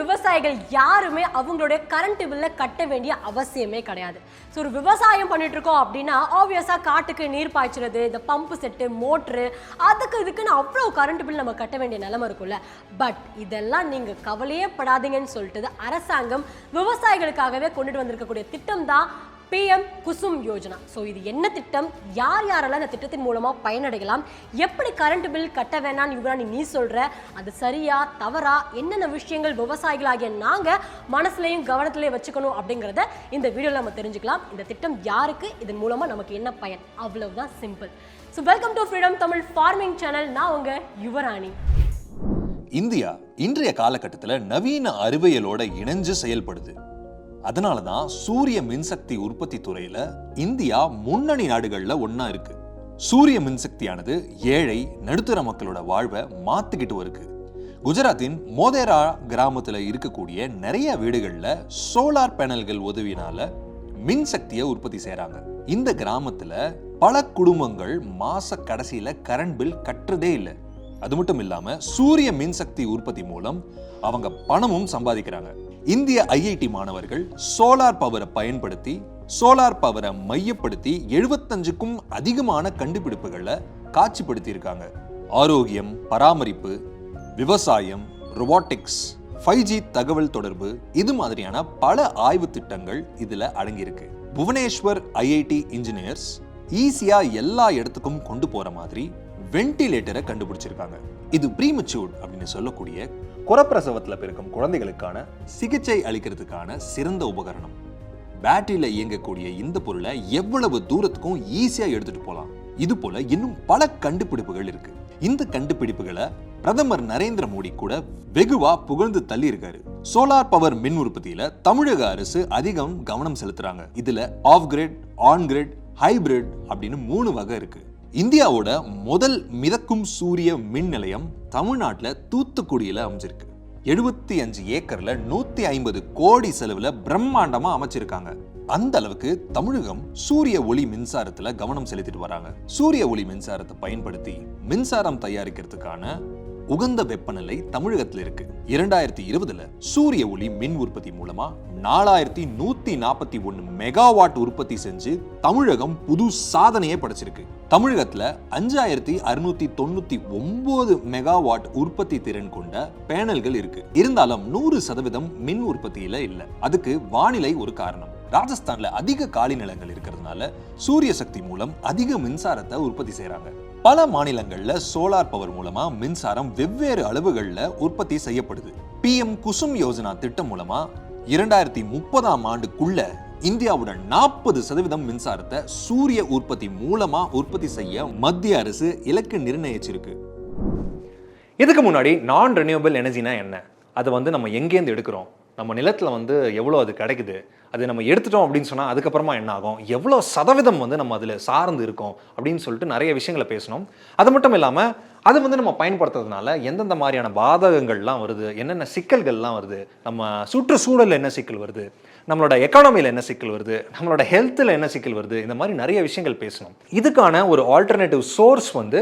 விவசாயிகள் யாருமே அவங்களுடைய கரண்ட் பில்லை கட்ட வேண்டிய அவசியமே கிடையாது. ஸோ ஒரு விவசாயம் பண்ணிட்டு இருக்கோம் அப்படின்னா ஆப்வியஸாக காட்டுக்கு நீர் பாய்ச்சுறது இந்த பம்பு செட்டு மோட்ரு அதுக்கு இதுக்குன்னு அவ்வளோ கரண்ட் பில் நம்ம கட்ட வேண்டிய நிலைமை இருக்கும்ல. பட் இதெல்லாம் நீங்கள் கவலையே படாதீங்கன்னு சொல்லிட்டு அரசாங்கம் விவசாயிகளுக்காகவே கொண்டுட்டு வந்திருக்கக்கூடிய திட்டம் தான் பிஎம் குசும் யோஜனா. ஸோ இது என்ன திட்டம்? யார் யாரெல்லாம் இந்த திட்டத்தின் மூலமாக பயனடையலாம்? எப்படி கரண்ட் பில் கட்ட வேணாம்னு யுவராணி நீ சொல்கிற அது சரியா தவறா? என்னென்ன விஷயங்கள் விவசாயிகளாகிய நாங்கள் மனசுலையும் கவனத்திலையும் வச்சுக்கணும் அப்படிங்கிறத இந்த வீடியோவில் நம்ம தெரிஞ்சுக்கலாம். இந்த திட்டம் யாருக்கு? இதன் மூலமாக நமக்கு என்ன பயன்? அவ்வளவுதான் simple so welcome to freedom Tamil farming channel நான் உங்கள் யுவராணி. இந்தியா இன்றைய காலகட்டத்தில் நவீன அறிவியலோட இணைஞ்சு செயல்படுது. அதனால தான் சூரிய மின்சக்தி உற்பத்தி துறையில இந்தியா முன்னணி நாடுகள்ல ஒன்னா இருக்கு. சூரிய மின்சக்தியானது ஏழை நடுத்தர மக்களோட வாழ்வை மாத்திக்கிட்டு இருக்கு. குஜராத்தின் மோதேரா கிராமத்துல இருக்கக்கூடிய நிறைய வீடுகள்ல சோலார் பேனல்கள் உதவினால மின்சக்தியை உற்பத்தி செய்கிறாங்க இந்த கிராமத்துல பல குடும்பங்கள் மாச கடைசியில் கரண்ட் பில் கட்டுறதே இல்லை. அது மட்டும் இல்லாம சூரிய மின்சக்தி உற்பத்தி மூலம் அவங்க பணமும் சம்பாதிக்கிறாங்க. இந்திய ஐஐடி மாணவர்கள் சோலார் பவரை பயன்படுத்தி சோலார் பவரை மையப்படுத்தி எழுபத்தஞ்சுக்கும் அதிகமான கண்டுபிடிப்புகளை காட்சிப்படுத்தியிருக்காங்க. ஆரோக்கியம் பராமரிப்பு விவசாயம் ரொபாட்டிக்ஸ் ஃபைவ் ஜி தகவல் தொடர்பு இது மாதிரியான பல ஆய்வு திட்டங்கள் இதில் அடங்கியிருக்கு. புவனேஸ்வர் ஐஐடி இன்ஜினியர்ஸ் ஈஸியாக எல்லா இடத்துக்கும் கொண்டு போகிற மாதிரி வென்டிலேட்டரை கண்டுபிடிச்சிருக்காங்க. இது ப்ரீமச்சூர்ட் அப்படின்னு சொல்லக்கூடிய குரப்பிரசவத்தில் பிறக்கும் குழந்தைகளுக்கான சிகிச்சை அளிக்கிறதுக்கான சிறந்த உபகரணம். பேட்டரியில் இயங்கக்கூடிய இந்த பொருளை எவ்வளவு தூரத்துக்கும் ஈஸியாக எடுத்துட்டு போகலாம் இது போல இன்னும் பல கண்டுபிடிப்புகள் இருக்கு. இந்த கண்டுபிடிப்புகளை பிரதமர் நரேந்திர மோடி கூட வெகுவா புகழ்ந்து தள்ளி இருக்காரு சோலார் பவர் மின் உற்பத்தியில தமிழக அரசு அதிகம் கவனம் செலுத்துறாங்க. இதுல off grid on grid hybrid அப்படின்னு மூணு வகை இருக்கு. இந்தியாவோட முதல் மிதக்கும் சூரிய மின் நிலையம் தமிழ்நாட்டுல தூத்துக்குடியில அமைஞ்சிருக்கு. எழுபத்தி அஞ்சு ஏக்கர்ல நூத்தி ஐம்பது கோடி செலவுல பிரம்மாண்டமா அமைச்சிருக்காங்க. அந்த அளவுக்கு தமிழகம் சூரிய ஒளி மின்சாரத்துல கவனம் செலுத்திட்டு வராங்க. சூரிய ஒளி மின்சாரத்தை பயன்படுத்தி மின்சாரம் தயாரிக்கிறதுக்கான உகந்த வெப்பநிலை தமிழகத்துல இருக்கு. இரண்டாயிரத்தி இருபதுல சூரிய ஒளி மின் உற்பத்தி மூலமா நாலாயிரத்தி நூத்தி நாற்பத்தி ஒன்னு மெகாவாட் உற்பத்தி செஞ்சு தமிழகம் புது சாதனையை படைச்சிருக்கு. தமிழகத்துல அஞ்சாயிரத்தி அறுநூத்தி தொண்ணூத்தி ஒன்பது மெகாவாட் உற்பத்தி திறன் கொண்ட பேனல்கள் இருக்கு. இருந்தாலும் நூறு சதவீதம் மின் உற்பத்தியில இல்ல. அதுக்கு வானிலை ஒரு காரணம். ராஜஸ்தான்ல அதிக காலி நிலங்கள் இருக்கிறதுனால சூரிய சக்தி மூலம் அதிக மின்சாரத்தை உற்பத்தி செய்யறாங்க பல மாநிலங்களில் சோலார் பவர் மூலமா மின்சாரம் வெவ்வேறு அளவுகளில் உற்பத்தி செய்யப்படுது. பிஎம் குசும் யோஜனா திட்டம் மூலமா இரண்டாயிரத்தி முப்பதாம் ஆண்டுக்குள்ள இந்தியாவோட நாற்பது சதவீதம் மின்சாரத்தை சூரிய உற்பத்தி மூலமா உற்பத்தி செய்ய மத்திய அரசு இலக்கு நிர்ணயிச்சிருக்கு. இதுக்கு முன்னாடி நான் ரெனியூவபிள் எனர்ஜினா என்ன? அதை வந்து நம்ம எங்கேருந்து எடுக்கிறோம்? நம்ம நிலத்தில் வந்து எவ்வளோ அது கிடைக்குது? அது நம்ம எடுத்துட்டோம் அப்படின்னு சொன்னால் அதுக்கப்புறமா என்ன ஆகும்? எவ்வளோ சதவீதம் வந்து நம்ம அதில் சார்ந்து இருக்கோம் அப்படின்னு சொல்லிட்டு நிறைய விஷயங்களை பேசணும். அது மட்டும் இல்லாமல் அது வந்து நம்ம பயன்படுத்துறதுனால எந்தெந்த மாதிரியான பாதகங்கள்லாம் வருது? என்னென்ன சிக்கல்கள்லாம் வருது? நம்ம சுற்றுச்சூழலில் என்ன சிக்கல் வருது? நம்மளோட எக்கானமியில் என்ன சிக்கல் வருது? நம்மளோட ஹெல்த்தில் என்ன சிக்கல் வருது? இந்த மாதிரி நிறைய விஷயங்கள் பேசணும். இதுக்கான ஒரு ஆல்டர்னேட்டிவ் சோர்ஸ் வந்து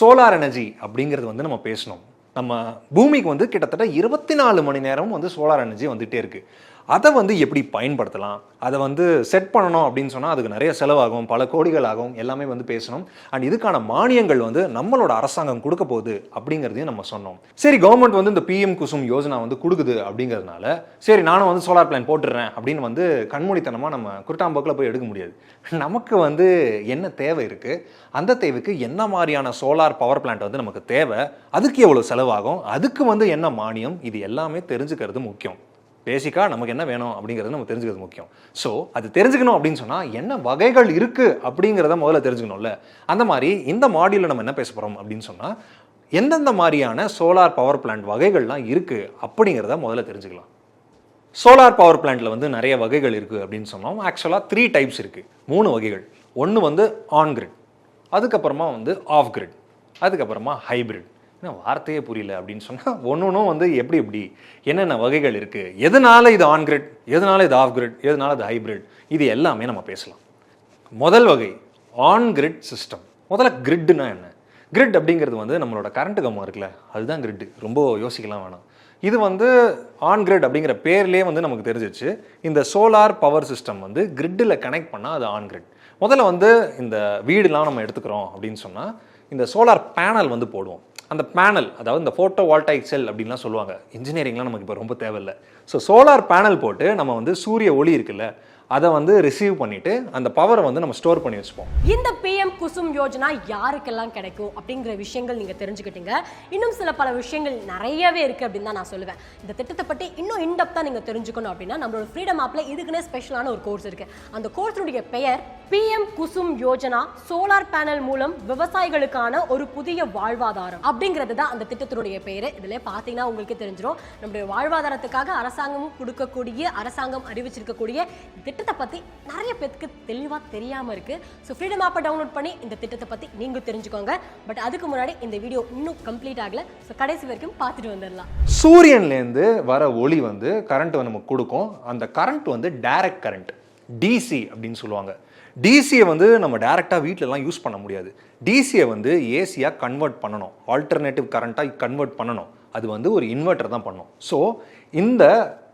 சோலார் எனர்ஜி அப்படிங்கிறது வந்து நம்ம பேசணும். நம்ம பூமிக்கு வந்து கிட்டத்தட்ட இருபத்தி நாலு மணி நேரமும் வந்து சோலார் எனர்ஜி வந்துகிட்டே இருக்கு. அதை வந்து எப்படி பயன்படுத்தலாம்? அதை வந்து செட் பண்ணணும் அப்படின்னு சொன்னால் அதுக்கு நிறைய செலவாகும். பல கோடிகள் ஆகும். எல்லாமே வந்து பேசணும். அண்ட் இதுக்கான மானியங்கள் வந்து நம்மளோட அரசாங்கம் கொடுக்க போகுது அப்படிங்கிறதையும் நம்ம சொன்னோம். சரி கவர்மெண்ட் வந்து இந்த பிஎம் குசும் யோஜனா வந்து கொடுக்குது அப்படிங்கிறதுனால சரி நானும் வந்து சோலார் பிளான் போட்டுடுறேன் அப்படின்னு வந்து கண்மூடித்தனமாக நம்ம குருட்டாம்போக்கில் போய் எடுக்க முடியாது. நமக்கு வந்து என்ன தேவை இருக்குது அந்த தேவைக்கு என்ன மாதிரியான சோலார் பவர் பிளான்ட் வந்து நமக்கு தேவை? அதுக்கு எவ்வளோ செலவாகும்? அதுக்கு வந்து என்ன மானியம்? இது எல்லாமே தெரிஞ்சுக்கிறது முக்கியம். பேசிக்காக நமக்கு என்ன வேணும் அப்படிங்கிறது நம்ம தெரிஞ்சுக்கிறது முக்கியம். ஸோ அது தெரிஞ்சுக்கணும் அப்படின்னு சொன்னால் என்ன வகைகள் இருக்குது அப்படிங்கிறத முதல்ல தெரிஞ்சுக்கணும்ல. அந்த மாதிரி இந்த மாடியூலில் நம்ம என்ன பேச போகிறோம் அப்படின்னு சொன்னால் எந்தெந்த மாதிரியான சோலார் பவர் பிளான்ட் வகைகள்லாம் இருக்குது அப்படிங்கிறத முதல்ல தெரிஞ்சுக்கலாம். சோலார் பவர் பிளான்ட்டில் வந்து நிறைய வகைகள் இருக்குது அப்படின்னு சொன்னோம். ஆக்சுவலாக த்ரீ டைப்ஸ் இருக்குது மூணு வகைகள். ஒன்று வந்து ஆன் கிரிட் அதுக்கப்புறமா வந்து ஆஃப் கிரிட் அதுக்கப்புறமா ஹைபிரிட் என்ன வார்த்தையே புரியல அப்படின்னு சொன்னால் ஒன்று ஒன்றும் வந்து எப்படி எப்படி என்னென்ன வகைகள் இருக்குது எதனால இது ஆன் கிரிட் இது ஆஃப் கிரிட் எதனால இது ஹைபிரிட் இது எல்லாமே நம்ம பேசலாம். முதல் வகை ஆன் கிரிட் சிஸ்டம் முதல்ல கிரிட்னா என்ன? கிரிட் அப்படிங்கிறது வந்து நம்மளோட கரண்ட் கம்மம் இருக்குல்ல அதுதான் கிரிட் ரொம்ப யோசிக்கலாம் வேணாம். இது வந்து ஆன் கிரிட் அப்படிங்கிற பேர்லேயே வந்து நமக்கு தெரிஞ்சிச்சு இந்த சோலார் பவர் சிஸ்டம் வந்து கிரிட்டில் கனெக்ட் பண்ணால் அது ஆன் கிரிட் முதல்ல வந்து இந்த வீடுலாம் நம்ம எடுத்துக்கிறோம் அப்படின்னு சொன்னால் இந்த சோலார் பேனல் வந்து போடுவோம். அந்த பேனல் அதாவது இந்த ஃபோட்டோ வால்டைக் செல் அப்படின்லாம் சொல்லுவாங்க. இன்ஜினியரிங்லாம் நமக்கு இப்போ ரொம்ப தேவையில்லை. ஸோ சோலார் பேனல் போட்டு நம்ம வந்து சூரிய ஒளி இருக்குல்ல அதை வந்து ரிசீவ் பண்ணிட்டு அந்த பவரை வந்து நம்ம ஸ்டோர் பண்ணி வச்சுப்போம். இந்த பிஎம் குசும் யோஜனா யாருக்கெல்லாம் கிடைக்கும் அப்படிங்கிற விஷயங்கள் நீங்க தெரிஞ்சுக்கிட்டீங்க. இன்னும் சில பல விஷயங்கள் நிறையவே இருக்கு அப்படின்னு தான் நான் சொல்லுவேன். இந்த திட்டத்தை பற்றி இன்னும் இன்டெப்தா நீங்க தெரிஞ்சுக்கணும் அப்படின்னா நம்மளோட ஃப்ரீடம் ஆப்ல இதுக்குன்னே ஸ்பெஷலான ஒரு கோர்ஸ் இருக்கு. அந்த கோர்ஸினுடைய பெயர் PM Kusum Yojana solar panel மூலம் விவசாயிகளுக்கான ஒரு புதிய வாழ்வாதாரம் அப்படிங்கிறது தான் அந்த திட்டத்தினுடைய பெயர். இதுல பார்த்தீங்கன்னா உங்களுக்கு தெரிஞ்சிடும் நம்முடைய வாழ்வாதாரத்துக்காக அரசாங்கம் கொடுக்கக்கூடிய அரசாங்கம் அறிவிச்சிருக்கக்கூடிய திட்டத்தை பற்றி நிறைய பேருக்கு தெளிவாக தெரியாமல் இருக்குது ஸோ ஃப்ரீடம் ஆப்பை டவுன்லோட் பண்ணி இந்த திட்டத்தை பற்றி நீங்கள் தெரிஞ்சுக்கோங்க. பட் அதுக்கு முன்னாடி இந்த வீடியோ இன்னும் கம்ப்ளீட் ஆகலை. ஸோ கடைசி வரைக்கும் பார்த்துட்டு வந்துடலாம். சூரியன்லேருந்து வர ஒளி வந்து கரண்ட் நமக்கு கொடுக்கும். அந்த கரண்ட் வந்து டைரக்ட் கரண்ட் டிசி அப்படின்னு சொல்லுவாங்க. டிசியை வந்து நம்ம டேரெக்டாக வீட்டிலலாம் யூஸ் பண்ண முடியாது. டிசியை வந்து ஏசியாக கன்வெர்ட் பண்ணணும். ஆல்டர்னேட்டிவ் கரண்ட்டாக கன்வெர்ட் பண்ணணும். அது வந்து ஒரு இன்வெர்ட்டர் தான் பண்ணும். ஸோ இந்த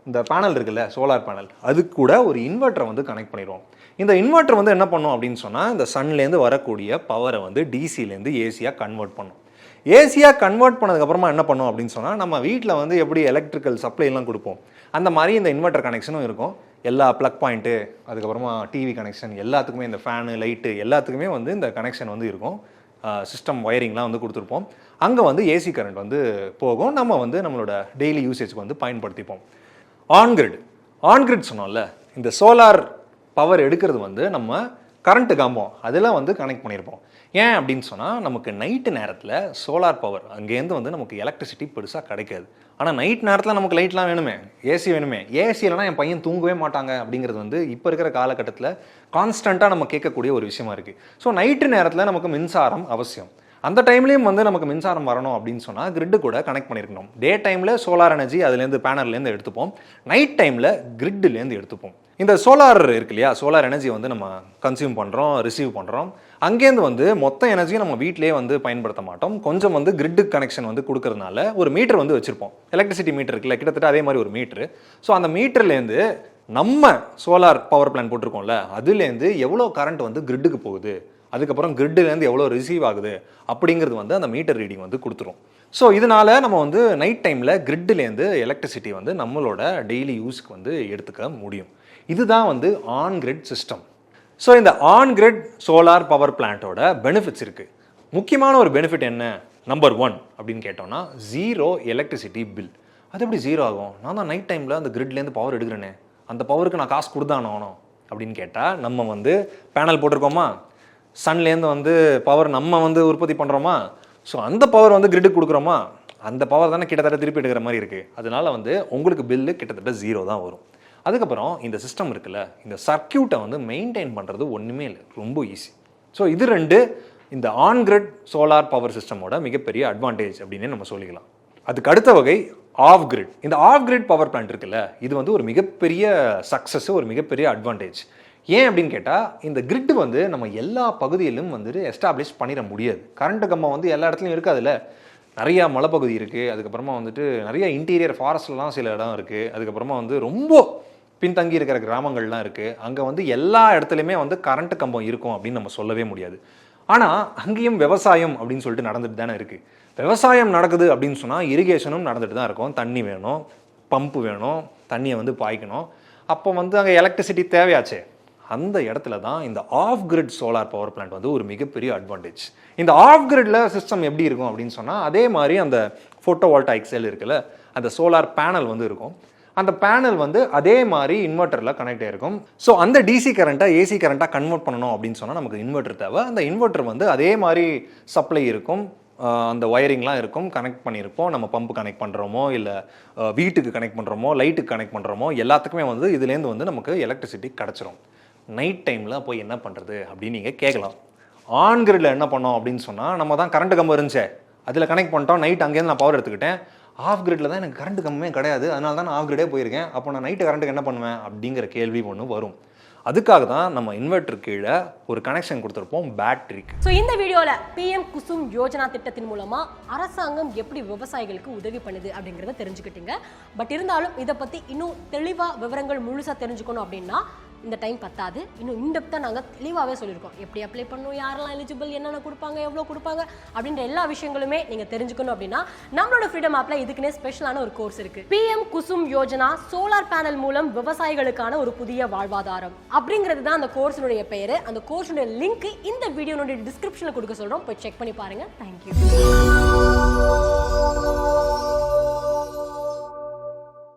இந்த பேனல் இருக்குல்ல சோலார் பேனல் அது கூட ஒரு இன்வெர்ட்டரை வந்து கனெக்ட் பண்ணிடுவோம். இந்த இன்வெர்ட்டர் வந்து என்ன பண்ணும் அப்படின்னு சொன்னால் இந்த சன்லேருந்து வரக்கூடிய பவரை வந்து டிசிலேருந்து ஏசியாக கன்வெர்ட் பண்ணும். ஏசியாக கன்வெர்ட் பண்ணதுக்கப்புறமா என்ன பண்ணும் அப்படின்னு சொன்னால் நம்ம வீட்டில் வந்து எப்படி எலக்ட்ரிக்கல் சப்ளைலாம் கொடுப்போம் அந்த மாதிரி இந்த இன்வெர்ட்டர் கனெக்ஷனும் இருக்கும். எல்லா ப்ளக் பாயிண்ட்டு அதுக்கப்புறமா டிவி கனெக்ஷன் எல்லாத்துக்குமே இந்த ஃபேனு லைட்டு எல்லாத்துக்குமே வந்து இந்த கனெக்ஷன் வந்து இருக்கும். சிஸ்டம் ஒயரிங்லாம் வந்து கொடுத்துருப்போம். அங்கே வந்து ஏசி கரண்ட் வந்து போகும். நம்ம வந்து நம்மளோட டெய்லி யூசேஜ்க்கு வந்து பயன்படுத்திப்போம். ஆன்கிரிட் ஆன்கிரிட் சொன்னோம்ல இந்த சோலார் பவர் எடுக்கிறது வந்து நம்ம கரண்ட்டு காம்போம். அதெல்லாம் வந்து கனெக்ட் பண்ணியிருப்போம். ஏன் அப்படின்னு சொன்னால் நமக்கு நைட்டு நேரத்தில் சோலார் பவர் அங்கேருந்து வந்து நமக்கு எலக்ட்ரிசிட்டி பெருசாக கிடைக்காது. ஆனால் நைட் நேரத்தில் நமக்கு லைட்லாம் வேணுமே ஏசி வேணுமே. ஏசி இல்லைனா என் பையன் தூங்கவே மாட்டாங்க அப்படிங்கிறது வந்து இப்போ இருக்கிற காலகட்டத்தில் கான்ஸ்டண்ட்டாக நம்ம கேட்கக்கூடிய ஒரு விஷயமா இருக்குது ஸோ நைட்டு நேரத்தில் நமக்கு மின்சாரம் அவசியம். அந்த டைம்லேயும் வந்து நமக்கு மின்சாரம் வரணும் அப்படின்னு சொன்னால் கிரிட்டு கூட கனெக்ட் பண்ணியிருக்கணும் டே டைமில் சோலார் எனர்ஜி அதுலேருந்து பேனர்லேருந்து எடுத்துப்போம். நைட் டைமில் கிரிட்டுலேருந்து எடுத்துப்போம். இந்த சோலார் இருக்கு இல்லையா? சோலார் எனர்ஜி வந்து நம்ம கன்சியூம் பண்ணுறோம் ரிசீவ் பண்ணுறோம் அங்கேருந்து வந்து மொத்த எனர்ஜியும் நம்ம வீட்டிலேயே வந்து பயன்படுத்த மாட்டோம். கொஞ்சம் வந்து கிரிட்டு கனெக்ஷன் வந்து கொடுக்கறதுனால ஒரு மீட்டர் வந்து வச்சுருப்போம். எலக்ட்ரிசிட்டி மீட்டர் இருக்குல்ல கிட்டத்தட்ட அதே மாதிரி ஒரு மீட்ரு ஸோ அந்த மீட்டர்லேருந்து நம்ம சோலார் பவர் பிளான் போட்டிருக்கோம்ல அதுலேருந்து எவ்வளோ கரண்ட் வந்து கிரிட்டுக்கு போகுது? அதுக்கப்புறம் கிரிட்லேருந்து எவ்வளோ ரிசீவ் ஆகுது அப்படிங்கிறது வந்து அந்த மீட்டர் ரீடிங் வந்து கொடுத்துரும். ஸோ இதனால நம்ம வந்து நைட் டைமில் கிரிட்லேருந்து எலக்ட்ரிசிட்டி வந்து நம்மளோட டெய்லி யூஸ்க்கு வந்து எடுத்துக்க முடியும். இதுதான் வந்து ஆன் கிரிட் சிஸ்டம் ஸோ இந்த ஆன் கிரிட் சோலார் பவர் பிளான்ட்டோட பெனிஃபிட்ஸ் இருக்குது முக்கியமான ஒரு பெனிஃபிட் என்ன? நம்பர் ஒன் அப்படின்னு கேட்டோம்னா ஜீரோ எலக்ட்ரிசிட்டி பில் அது எப்படி ஜீரோ ஆகும்? நான் தான் நைட் டைமில் அந்த கிரிட்லேருந்து பவர் எடுக்கிறேனே. அந்த பவருக்கு நான் காசு கொடுத்தானோ அப்படின்னு கேட்டால் நம்ம வந்து பேனல் போட்டிருக்கோமா? சன்லேருந்து வந்து பவர் நம்ம வந்து உற்பத்தி பண்ணுறோமா ஸோ அந்த பவர் வந்து கிரிட்டுக்கு கொடுக்குறோமா? அந்த பவர் தானே கிட்டத்தட்ட திருப்பி எடுக்கிற மாதிரி இருக்குது அதனால வந்து உங்களுக்கு பில்லு கிட்டத்தட்ட ஜீரோ தான் வரும். அதுக்கப்புறம் இந்த சிஸ்டம் இருக்குல்ல இந்த சர்க்கியூட்டை வந்து மெயின்டைன் பண்ணுறது ஒன்றுமே இல்லை. ரொம்ப ஈஸி ஸோ இது ரெண்டு இந்த ஆன் கிரிட் சோலார் பவர் சிஸ்டமோட மிகப்பெரிய அட்வான்டேஜ் அப்படின்னு நம்ம சொல்லிக்கலாம். அதுக்கு அடுத்த வகை ஆஃப் கிரிட் இந்த ஆஃப் கிரிட் பவர் பிளான்ட் இருக்குல்ல இது வந்து ஒரு மிகப்பெரிய சக்ஸஸ் ஒரு மிகப்பெரிய அட்வான்டேஜ் ஏன் அப்படின்னு கேட்டால் இந்த கிரிட் வந்து நம்ம எல்லா பகுதியிலும் வந்துட்டு எஸ்டாப்ளிஷ் பண்ணிட முடியாது. கரண்ட் கம்பம் வந்து எல்லா இடத்துலையும் இருக்காதுல்ல. நிறையா மலைப்பகுதி இருக்குது அதுக்கப்புறமா வந்துட்டு நிறைய இன்டீரியர் ஃபாரஸ்ட்லாம் சில இடம் இருக்குது அதுக்கப்புறமா வந்து ரொம்ப பின்தங்கி இருக்கிற கிராமங்கள்லாம் இருக்குது அங்கே வந்து எல்லா இடத்துலையுமே வந்து கரண்ட் கம்பம் இருக்கும் அப்படின்னு நம்ம சொல்லவே முடியாது. ஆனால் அங்கேயும் விவசாயம் அப்படின்னு சொல்லிட்டு நடந்துட்டு தானே இருக்குது விவசாயம் நடக்குது அப்படின்னு சொன்னால் இரிகேஷனும் நடந்துட்டு தான் இருக்கும். தண்ணி வேணும் பம்பு வேணும் தண்ணியை வந்து பாய்க்கணும். அப்போ வந்து அங்கே எலக்ட்ரிசிட்டி தேவையாச்சே? அந்த இடத்துல தான் இந்த off grid solar power plant வந்து ஒரு மிகப்பெரிய அட்வான்டேஜ் இந்த ஆஃப் கிரிட்ல சிஸ்டம் எப்படி இருக்கும் அப்படின்னு சொன்னால் அதே மாதிரி அந்த ஃபோட்டோ வால்டாயிக் செல் இருக்குல்ல அந்த சோலார் பேனல் வந்து இருக்கும். அந்த பேனல் வந்து அதே மாதிரி இன்வெர்ட்டரில் கனெக்ட் இருக்கும் ஸோ அந்த டிசி கரண்ட்டை ஏசி கரண்ட்டாக கன்வெர்ட் பண்ணணும் அப்படின்னு சொன்னால் நமக்கு இன்வெர்ட்டர் தேவை. அந்த இன்வெர்ட்டர் வந்து அதே மாதிரி சப்ளை இருக்கும். அந்த ஒயரிங்லாம் இருக்கும். கனெக்ட் பண்ணியிருப்போம். நம்ம பம்பு கனெக்ட் பண்ணுறோமோ இல்லை வீட்டுக்கு கனெக்ட் பண்ணுறோமோ லைட்டுக்கு கனெக்ட் பண்ணுறோமோ எல்லாத்துக்குமே வந்து இதுலேருந்து வந்து நமக்கு எலக்ட்ரிசிட்டி கிடச்சிரும். நைட் டைமில் போய் என்ன பண்ணுறது அப்படின்னு நீங்கள் கேட்கலாம். ஆன் என்ன பண்ணோம் அப்படின்னு சொன்னால் நம்ம தான் கரண்ட் கம்பம் இருந்துச்சே அதில் கனெக்ட் பண்ணிட்டோம் நைட் அங்கேருந்து நான் பவர் எடுத்துக்கிட்டேன். ஆஃப் கிரிட்ல தான் எனக்கு கரண்ட் கம்மே கிடையாது அதனால தான் நான் ஆஃப் கிரிடே போயிருக்கேன். அப்போ நான் நைட்டு கரண்ட்டுக்கு என்ன பண்ணுவேன் அப்படிங்கிற கேள்வி ஒன்று வரும். அதுக்காக தான் நம்ம இன்வெர்டர் கீழே ஒரு கனெக்ஷன் கொடுத்துருப்போம் பேட்டரிக்கு ஸோ இந்த வீடியோவில் பிஎம் குசும் யோஜனா திட்டத்தின் மூலமாக அரசாங்கம் எப்படி விவசாயிகளுக்கு உதவி பண்ணுது அப்படிங்கிறத தெரிஞ்சுக்கிட்டீங்க. பட் இருந்தாலும் இதை பற்றி இன்னும் தெளிவாக விவரங்கள் முழுசாக தெரிஞ்சுக்கணும் அப்படின்னா இந்த டைம் பத்தாது. இன்னும் இன்டெப்த்தாக நாங்கள் தெளிவாகவே சொல்லியிருக்கோம். எப்படி அப்ளை பண்ணணும் யாரெல்லாம் எலிஜிபிள் என்னென்ன கொடுப்பாங்க எவ்வளோ கொடுப்பாங்க அப்படின்ற எல்லா விஷயங்களுமே நீங்கள் தெரிஞ்சுக்கணும் அப்படின்னா நம்மளோட ஃப்ரீடம் ஆப்பில் இதுக்குன்னே ஸ்பெஷலான ஒரு கோர்ஸ் இருக்குது PM Kusum Yojana solar panel மூலம் விவசாயிகளுக்கான ஒரு புதிய வாழ்வாதாரம். அப்படிங்கிறது தான் அந்த கோர்ஸினுடைய பெயர் அந்த கோர்ஸினுடைய லிங்க் இந்த வீடியோனுடைய டிஸ்கிரிப்ஷனில் கொடுக்க சொல்கிறோம் போய் செக் பண்ணி பாருங்கள் தேங்க்யூ